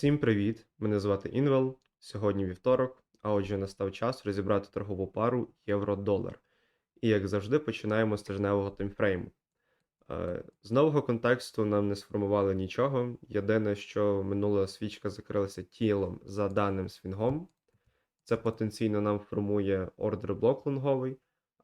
Всім привіт! Мене звати Інвел. Сьогодні вівторок, а отже, настав час розібрати торгову пару євро-долар. І як завжди, починаємо з тижневого таймфрейму. Е, З нового контексту нам не сформували нічого. Єдине, що минула свічка закрилася тілом за даним свінгом. Це потенційно нам формує ордер блок лонговий,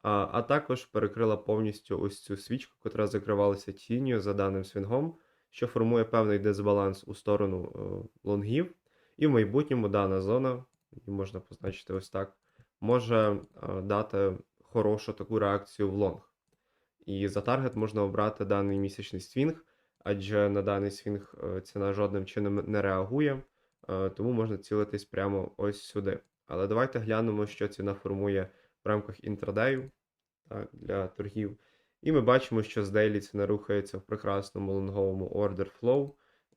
а, а також перекрила повністю ось цю свічку, яка закривалася тінню за даним свінгом що формує певний дисбаланс у сторону е, лонгів, і в майбутньому дана зона, її можна позначити ось так, може е, дати хорошу таку реакцію в лонг. І за таргет можна обрати даний місячний свінг, адже на даний свінг е, ціна жодним чином не реагує, тому можна цілитись прямо ось сюди. Але давайте глянемо, що ціна формує в рамках інтрадею для торгів. І ми бачимо, що з Daily ціна рухається в прекрасному лонговому order flow.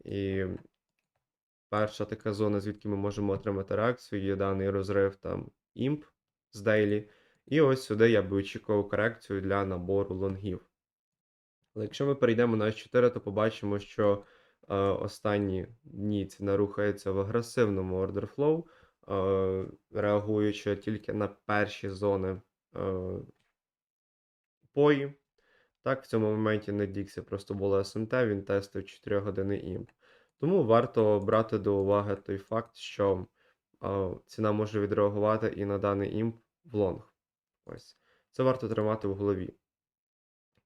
І перша така зона, звідки ми можемо отримати реакцію, є даний розрив там imp з Daily. І ось сюди я би очікував корекцію для набору лонгів. Але якщо ми перейдемо на S4, то побачимо, що е, останні дні ціна рухається в агресивному order flow, е, реагуючи тільки на перші зони е, пої. Так, в цьому моменті на Діксі просто було СМТ, він тестив 4 години імп. Тому варто брати до уваги той факт, що а, ціна може відреагувати і на даний імп в лонг. Ось. Це варто тримати в голові.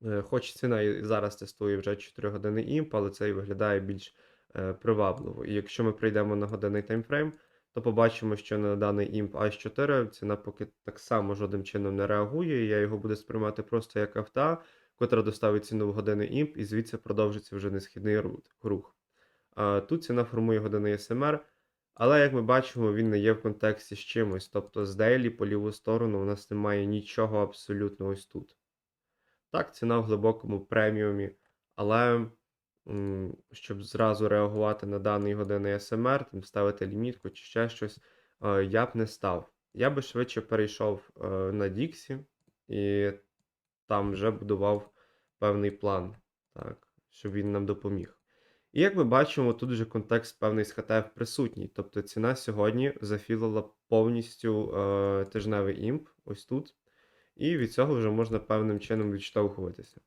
Е, Хоч ціна і зараз тестує вже 4 години імп, але це і виглядає більш е, привабливо. І якщо ми прийдемо на годинний таймфрейм, то побачимо, що на даний імп H4 ціна поки так само жодним чином не реагує, і я його буду сприймати просто як авто котра доставить ціну в години імп, і звідси продовжиться вже несхідний рух. Тут ціна формує години СМР, але, як ми бачимо, він не є в контексті з чимось. Тобто з Daily по ліву сторону у нас немає нічого абсолютно ось тут. Так, ціна в глибокому преміумі, але щоб зразу реагувати на даний години СМР, там ставити лімітку чи ще щось, я б не став. Я би швидше перейшов е, на Dixie і там вже будував певний план, так, щоб він нам допоміг. І як ми бачимо, тут вже контекст певний з ХТФ присутній. Тобто ціна сьогодні зафілила повністю е, тижневий імп, ось тут. І від цього вже можна певним чином відштовхуватися.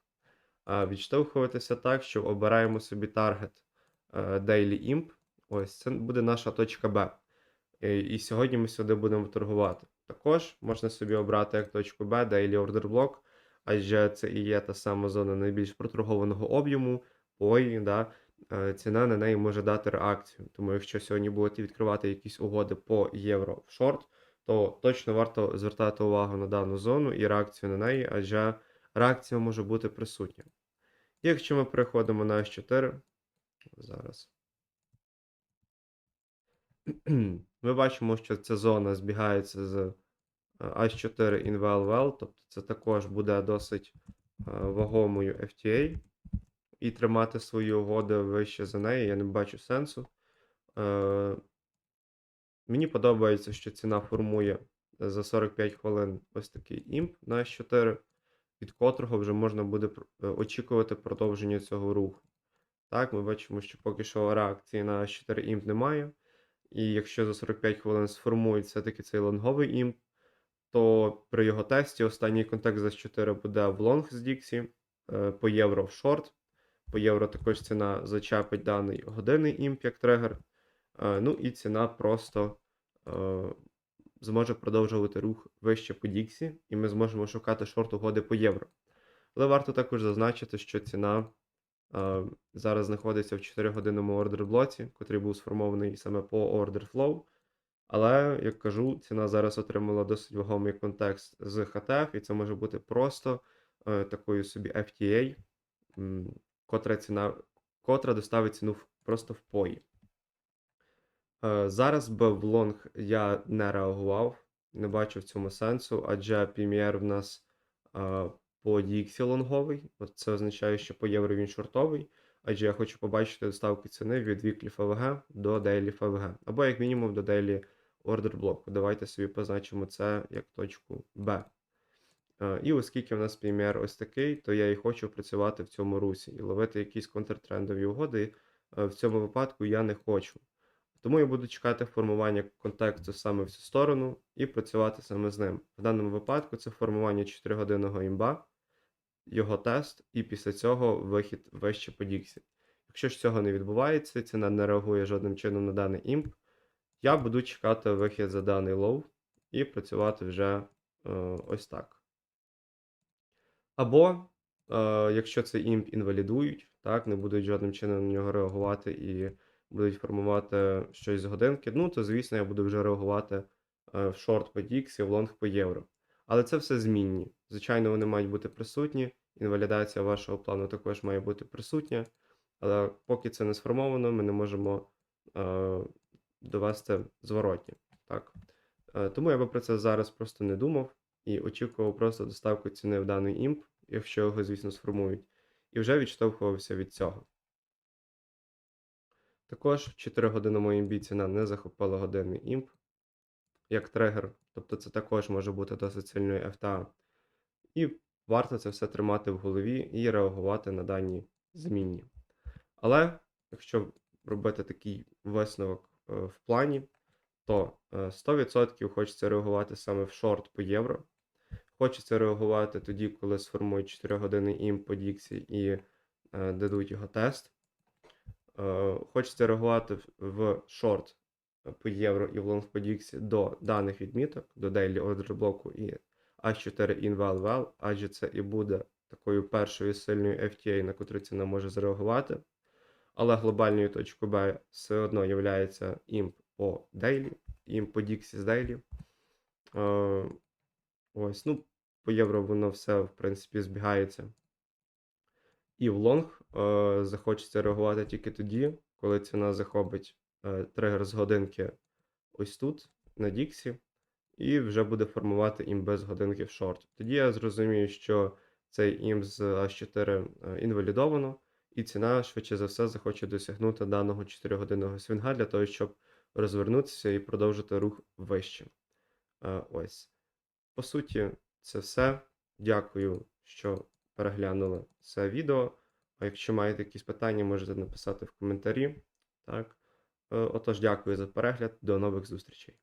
А Відштовхуватися так, що обираємо собі таргет е, Daily Imp. Ось це буде наша точка Б. І, сьогодні ми сюди будемо торгувати. Також можна собі обрати як точку Б, Daily Order Block адже це і є та сама зона найбільш проторгованого об'єму, пої, да, е, ціна на неї може дати реакцію. Тому якщо сьогодні будете відкривати якісь угоди по євро в шорт, то точно варто звертати увагу на дану зону і реакцію на неї, адже реакція може бути присутня. І якщо ми переходимо на S4, зараз. Ми бачимо, що ця зона збігається з H4 in well тобто це також буде досить вагомою FTA. І тримати свої угоди вище за неї, я не бачу сенсу. Е, Мені подобається, що ціна формує за 45 хвилин ось такий імп на S4, від котрого вже можна буде е, очікувати продовження цього руху. Так, ми бачимо, що поки що реакції на S4 імп немає. І якщо за 45 хвилин сформується все-таки цей лонговий імп, то при його тесті останній контекст за 4 буде в лонг з Dixie, е, по євро в шорт. По євро також ціна зачепить даний годинний імп як тригер. Е, ну і ціна просто е, зможе продовжувати рух вище по Dixie, і ми зможемо шукати шорт угоди по євро. Але варто також зазначити, що ціна зараз знаходиться в 4-годинному ордер блоці, який був сформований саме по flow. Але, як кажу, ціна зараз отримала досить вагомий контекст з HTF, і це може бути просто е, такою собі FTA, м, котра ціна, котра доставить ціну просто в пої. Е, зараз би в лонг я не реагував, не бачу в цьому сенсу, адже PMR в нас е, по DXY лонговий. Це означає, що по євро він шортовий, адже я хочу побачити доставки ціни від Weekly FVG до Daily FVG, або як мінімум до Daily ордер блоку. Давайте собі позначимо це як точку Б. Е, і оскільки в нас PMR ось такий, то я і хочу працювати в цьому русі і ловити якісь контртрендові угоди. Е, в цьому випадку я не хочу. Тому я буду чекати формування контексту саме в цю сторону і працювати саме з ним. В даному випадку це формування 4-годинного імба, його тест, і після цього вихід вище по Діксі. Якщо ж цього не відбувається, ціна не реагує жодним чином на даний імп, я буду чекати вихід за даний лоу і працювати вже е, ось так. Або, е, якщо цей імп інвалідують, так, не будуть жодним чином на нього реагувати і будуть формувати щось з годинки, ну, то, звісно, я буду вже реагувати е, в шорт по Діксі, в лонг по євро. Але це все змінні. Звичайно, вони мають бути присутні. Інвалідація вашого плану також має бути присутня. Але поки це не сформовано, ми не можемо е, довести зворотні. Так. Е, тому я би про це зараз просто не думав і очікував просто доставку ціни в даний імп, якщо його, звісно, сформують, і вже відштовхувався від цього. Також в 4-годинному імбі ціна не захопила годинний імп як тригер, тобто це також може бути досить сильною FTA. І варто це все тримати в голові і реагувати на дані змінні. Але якщо робити такий висновок в плані, то е, 100% хочеться реагувати саме в шорт по євро. Хочеться реагувати тоді, коли сформують 4 години імп по Діксі і е, дадуть його тест. Е, Хочеться реагувати в- шорт по євро і в лонг по до даних відміток, до Daily Order блоку і H4 Inval Val, адже це і буде такою першою сильною FTA, на котру ціна може зреагувати. Але глобальною точкою B все одно є імп по Daily, імп по Dixie з Daily. Е, ось, ну, по євро воно все, в принципі, збігається. І в лонг е, захочеться реагувати тільки тоді, коли ціна захопить е, тригер з годинки ось тут, на Діксі, і вже буде формувати імп без годинки в шорт. Тоді я зрозумію, що цей імп з H4 е, інвалідовано, і ціна, швидше за все, захоче досягнути даного 4-годинного свінга для того, щоб розвернутися і продовжити рух вище. Е, Ось. По суті, це все. Дякую, що переглянули це відео. А якщо маєте якісь питання, можете написати в коментарі. Так. Е, Отож, дякую за перегляд. До нових зустрічей.